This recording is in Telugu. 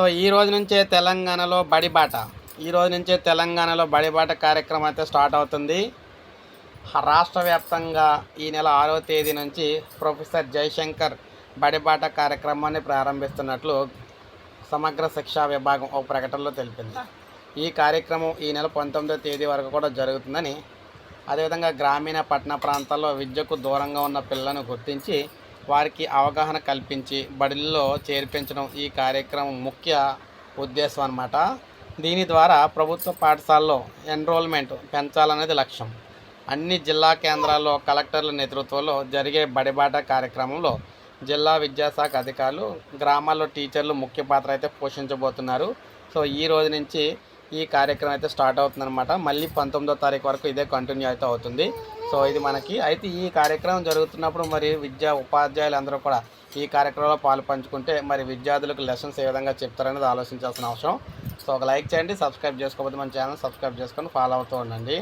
సో ఈ రోజు నుంచే తెలంగాణలో బడిబాట. ఈ రోజు నుంచే తెలంగాణలో బడిబాట కార్యక్రమం అయితే స్టార్ట్ అవుతుంది. రాష్ట్ర వ్యాప్తంగా ఈ నెల ఆరో తేదీ నుంచి ప్రొఫెసర్ జయశంకర్ బడిబాట కార్యక్రమాన్ని ప్రారంభిస్తున్నట్లు సమగ్ర శిక్షా విభాగం ఒక ప్రకటనలో తెలిపింది. ఈ కార్యక్రమం ఈ నెల పంతొమ్మిదో తేదీ వరకు కూడా జరుగుతుందని అదేవిధంగా గ్రామీణ పట్టణ ప్రాంతాల్లో విద్యకు దూరంగా ఉన్న పిల్లలను గుర్తించి వారికి అవగాహన కల్పించి బడిల్లో చేర్పించడం ఈ కార్యక్రమం ముఖ్య ఉద్దేశం అన్నమాట. దీని ద్వారా ప్రభుత్వ పాఠశాలలో ఎన్రోల్మెంట్ పెంచాలనేది లక్ష్యం. అన్ని జిల్లా కేంద్రాల్లో కలెక్టర్ల నేతృత్వంలో జరిగే బడిబాట కార్యక్రమంలో జిల్లా విద్యాశాఖ అధికారులు గ్రామాల్లో టీచర్లు ముఖ్య పాత్ర అయితే పోషించబోతున్నారు. సో ఈ రోజు నుంచి ఈ కార్యక్రమం అయితే స్టార్ట్ అవుతుందన్నమాట. మళ్ళీ పంతొమ్మిదో తారీఖు వరకు ఇదే కంటిన్యూ అయితే అవుతుంది. సో ఇది మనకి అయితే ఈ కార్యక్రమం జరుగుతున్నప్పుడు మరి విద్యా ఉపాధ్యాయులు అందరూ కూడా ఈ కార్యక్రమంలో పాలు పంచుకుంటే మరి విద్యార్థులకు లెసన్స్ ఏ విధంగా చెప్తారనేది ఆలోచించాల్సిన అవసరం. సో ఒక లైక్ చేయండి సబ్స్క్రైబ్ చేసుకోకపోతే మన ఛానల్ సబ్స్క్రైబ్ చేసుకొని ఫాలో అవుతూ ఉండండి.